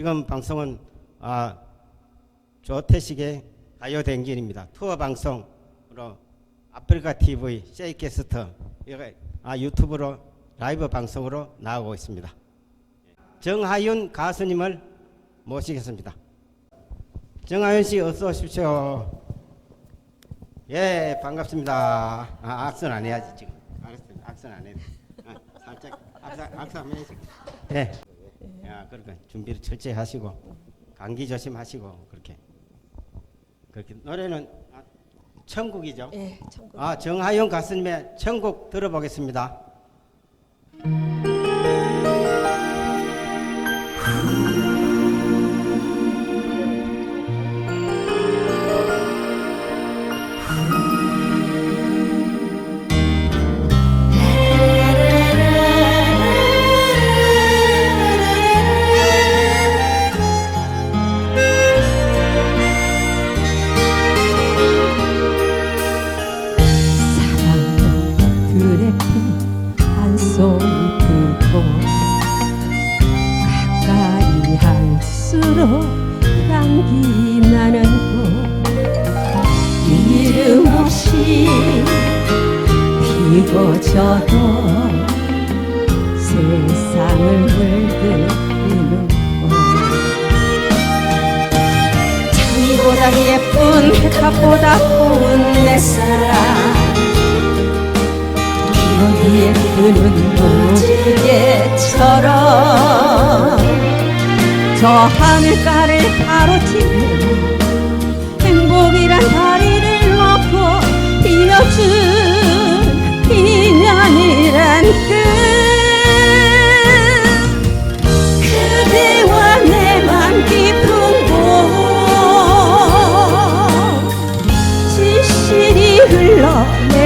지금 방송은 아, 조태식의 가요 대행진입니다. 투어 방송으로 아프리카 TV, 쉐이캐스트 이거 아, 유튜브로 라이브 방송으로 나오고 있습니다. 정하윤 가수님을 모시겠습니다. 정하윤 씨 어서 오십시오. 예, 반갑습니다. 아, 악선 안 해야지 지금. 알았어, 악선 안 해. 아, 살짝 악선, 악선 한번 해야지. 예. 야, 그러니까 준비를 철저히 하시고 감기 조심하시고 그렇게 그렇게 노래는 아, 천국이죠. 예, 천국. 아, 정하윤 가수님의 천국 들어보겠습니다. 피고 져도 세상을 물들이는 곳 창보다 예쁜 백합보다 고운 내 사랑. 여기에 흐르는 무지개처럼 저 하늘가를 가로지르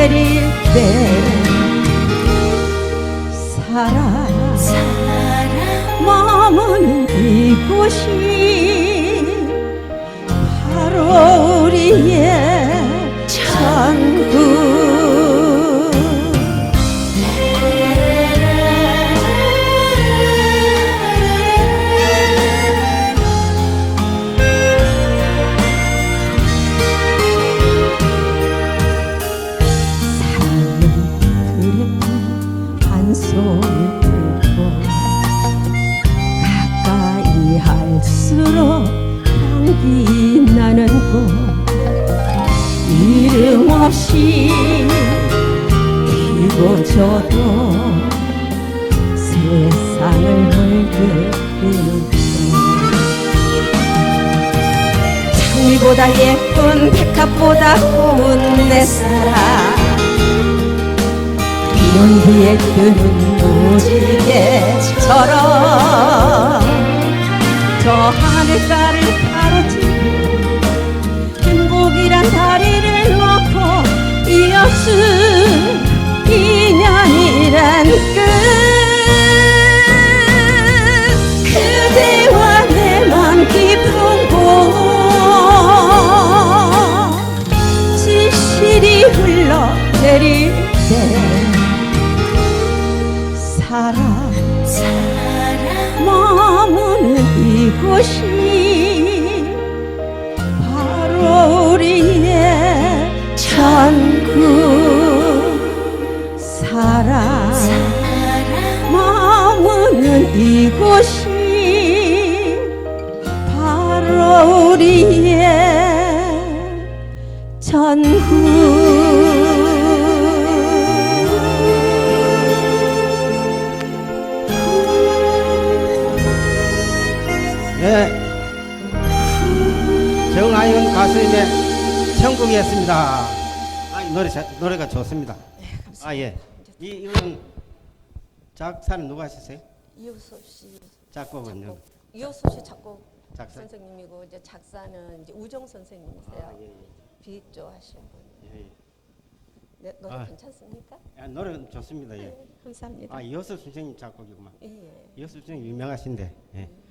내릴 때 사랑 머무는 이곳이 손을 들고 가까이 할수록 향기 나는 곳 이름 없이 피고 져도 세상을 물들이는 곳 창보다 예쁜 백합보다 고운 내 사랑 연기에 드는 무지개처럼 저 하늘가를 가로지르 행복이란 다리를 놓고 이어준 인연이란 끝. 그대와 내만 깊은 곳. 지실이 흘러내릴 때 곳이 바로 우리의 천국 사랑. 머무는 이곳이 바로 우리의 전국 네. 정하윤 가수님의 천국이었습니다. 아, 이 노래 자, 노래가 좋습니다. 아 예. 이 이건 작사는 누가 하셨어요? 이효섭 씨 작곡은요? 작곡 이효섭 씨 작곡 작사. 선생님이고 이제 작사는 이제 우정 선생님이세요. 아, 예, 예. 비조 하신 분. 예, 예. 네, 노래 아. 괜찮습니까? 아, 노래는 좋습니다. 예. 네, 감사합니다. 아 이호섭 선생님 작곡이구만. 예, 예. 이호섭 선생님 유명하신데. 예.